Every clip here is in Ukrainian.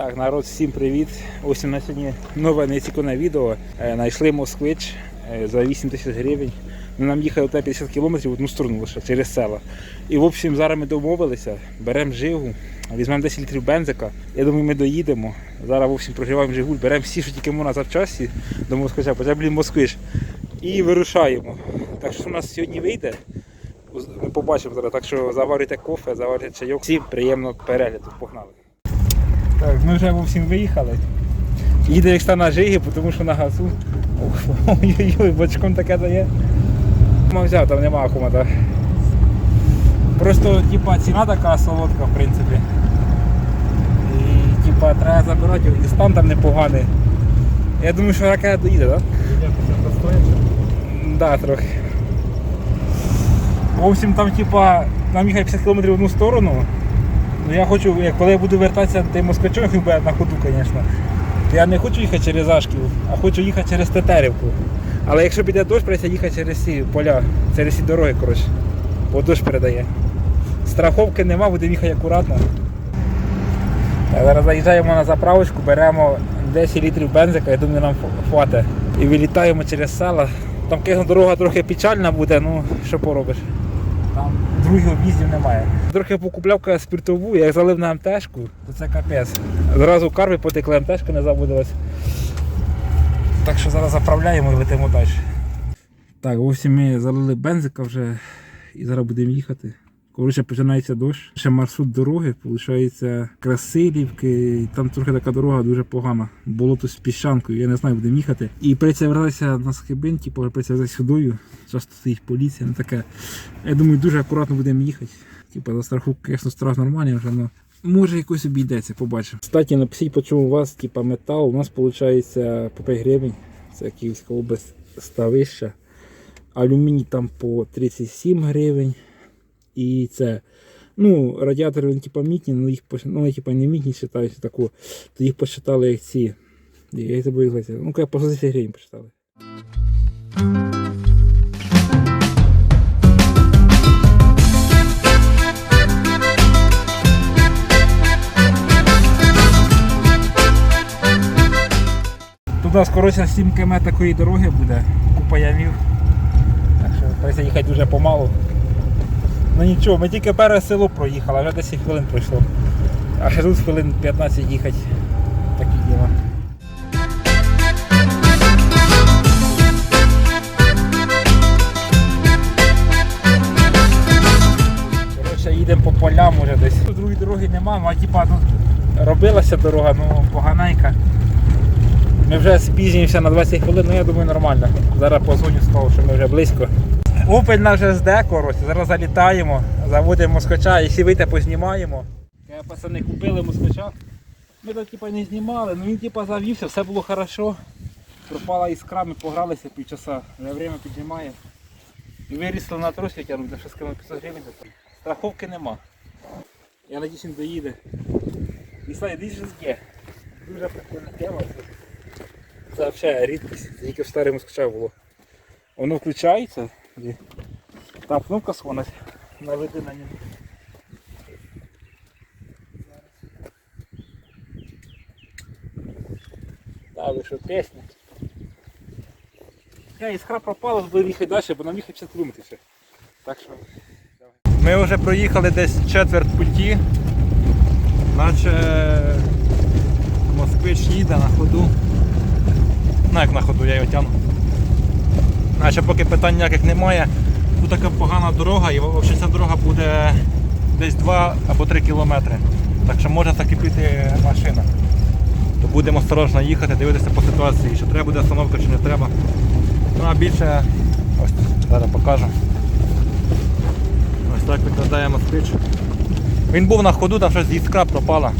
Так, народ, всім привіт. Ось у нас сьогодні нове нецікаве відео. Е, Знайшли москвич е, за 8 тисяч гривень. Ну, Нам їхали туди 50 кілометрів в одну сторону лише через села. І в общем зараз ми домовилися, беремо жигу, візьмемо 10 літрів бензика. Я думаю, ми доїдемо. Зараз в общем, прогріваємо жигуль, беремо всі, що тільки можна завчасі до москвича, хоча блін москвич. І вирушаємо. Так що у нас сьогодні вийде. Ми побачимо зараз. Так що заварюйте кофе, заварюйте чайок. Всім приємного перегляду. Погнали. Так, ми вже общем виїхали. Їде як на жиги, тому що на газу. Ой-ой-ой, бочком таке дає. Ма взяв, там нема акумата. Просто типа ціна така солодка, в принципі. І типа треба забирати, і стан там непоганий. Я думаю, що ракета доїде, так? Да? Да, трохи. В общем, там типа, нам їхати 50 км в одну сторону. Ну я хочу, як коли я буду вертатися який буде на ходу, звісно. Я не хочу їхати через Ашків, а хочу їхати через Тетерівку. Але якщо піде дощ, прийдеться їхати через ці поля, через ці дороги, коротше. Бо дощ передає. Страховки нема, будемо їхати акуратно. Так, зараз заїжджаємо на заправочку, беремо 10 літрів бензика, я думаю, нам хватить. І вилітаємо через села. Там звісно, дорога трохи печальна буде, ну що поробиш. Там других об'їздів немає. Трохи покупляв спиртову, як залив на МТшку, то це капець. Зразу карви потекли, МТшка не забудилась. Так що зараз заправляємо і летимо далі. Так, ось ми залили бензика вже і зараз будемо їхати. Коротше, починається дощ. Ще маршрут дороги, виходить, Красилівки. Там трохи така дорога дуже погана. Болото з піщанкою, я не знаю, будемо їхати. І прийдеться вертатися на схибин, типу, прийдеться за сюдою. Часто стоїть поліція, не таке. Я думаю, дуже акуратно будемо їхати. Типу, за страховку, звісно, страх нормальний вже, але може якось обійдеться, побачимо. Кстати, напишіть, по чому у вас, типу, метал. У нас виходить по 5 гривень. Це Київська область ставища. Алюміній там по 37 гривень. І це. Ну, радіатори вони типа мітні, ну їх ну, типа не мітні вважаються таку, то їх посчитали як ці. Я забув. Ну, як по 10 гривень посчитали. Тут у нас коротше 7 км такої дороги буде, купа ямів. Так що їхати дуже помалу. Ну нічого, ми тільки перше село проїхали, вже 10 хвилин пройшло. А ще тут хвилин 15 їхати. Такі діла. Коротше, їдемо по полям уже десь. Тут другої дороги немає, а типа тут робилася дорога, ну поганенька. Ми вже спізнюємося на 20 хвилин, ну я думаю нормально. Зараз позвоню сказав, що ми вже близько. Опель наш СД, коротше, зараз залітаємо, заводимо москвича, якщо вийти, познімаємо. Е, Пацани купили москвича. Ми тут типа не знімали, ну він типа завівся, все було хорошо. Пропала іскра, ми погралися півчаса, вже время піднімає. І вирісло на трошки тягнути, що скинув 500 гривень. Страховки нема. Я надіюсь, він доїде. І слухай, дивіться є. Дуже прикольна тема. Це взагалі рідкість, тільки в старих москвичах було. Воно включається. Там кнопка схонить. Наведи на нього. Ви що пісня. Я іскра пропала, будемо їхати далі, бо нам їхати 50 км. Так що. Ми вже проїхали десь четверть путі, наче москвич їде на ходу. Ну як на ходу, я його тягну. Наче поки питань ніяких немає. Тут така погана дорога і взагалі ця дорога буде десь 2 або 3 кілометри. Так що може закипіти машина. То будемо осторожно їхати, дивитися по ситуації, чи треба буде остановка, чи не треба. Ну а більше ось зараз покажу. Ось так виглядає москвич. Він був на ходу, там щось іскра пропала.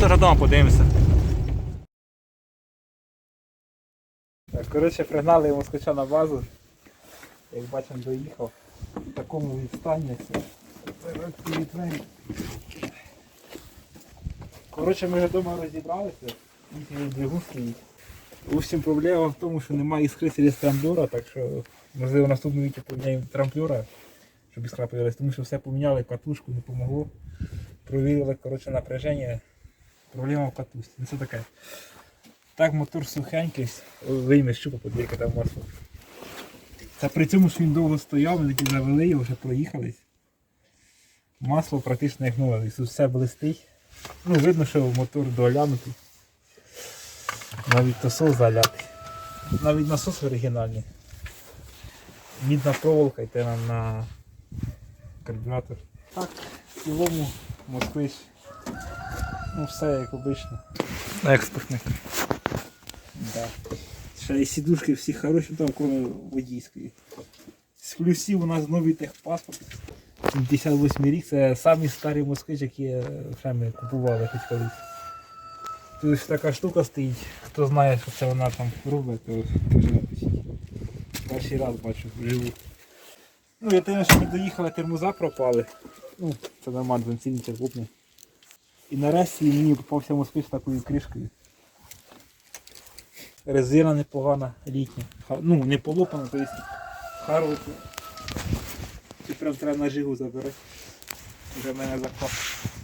Теж вдома подивимося. Так, коротше, пригнали москвича на базу. Як бачимо, доїхав. В такому відстані. Коротше, ми вже вдома розібралися. Стоїть. Усім проблема в тому, що немає іскри через трамблюра, так що можливо наступного віки поміняємо трамблюра, щоб іскра появилась, тому що все поміняли, катушку не помогло. Провірили коротше, напряження, Проблема в катусі. Ну це таке. Так мотор сухенький, вийме щупа подвірка там масло. Та при цьому, що він довго стояв, ми такі завели його, вже проїхались. Масло практично як нове, все блистить. Ну, видно, що мотор доглянутий. Навіть насос залятий. Навіть насос оригінальний. Мідна проволока йде нам на карбюратор. Так, в цілому москвич. Ну все як обично. Експортник. Да. Ще і сідушки всі хороші, там кроме водійської. З плюсів у нас новий техпаспорт. 78 рік, це самий старий москвич, ще ми купували хоч колись. Тут ж така штука стоїть, хто знає, що це вона там робить, то теж напишіть. Перший раз бачу вживу. Ну, я те, що ми доїхали, термоза пропали. Ну, це нормально, бензин купний. І нарешті мені попався москвич з такою кришкою. Резина непогана, літня. Ну, не полопана, тобто хороша. Чи прям треба наживу забирати. Вже мене заклад.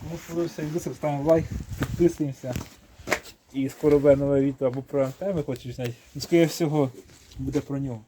Тому сподобався відео, ставимо лайк, підписуємося. І скоро буде нове відео або про теми хочеш знати. Ну, скоріше всього, буде про нього.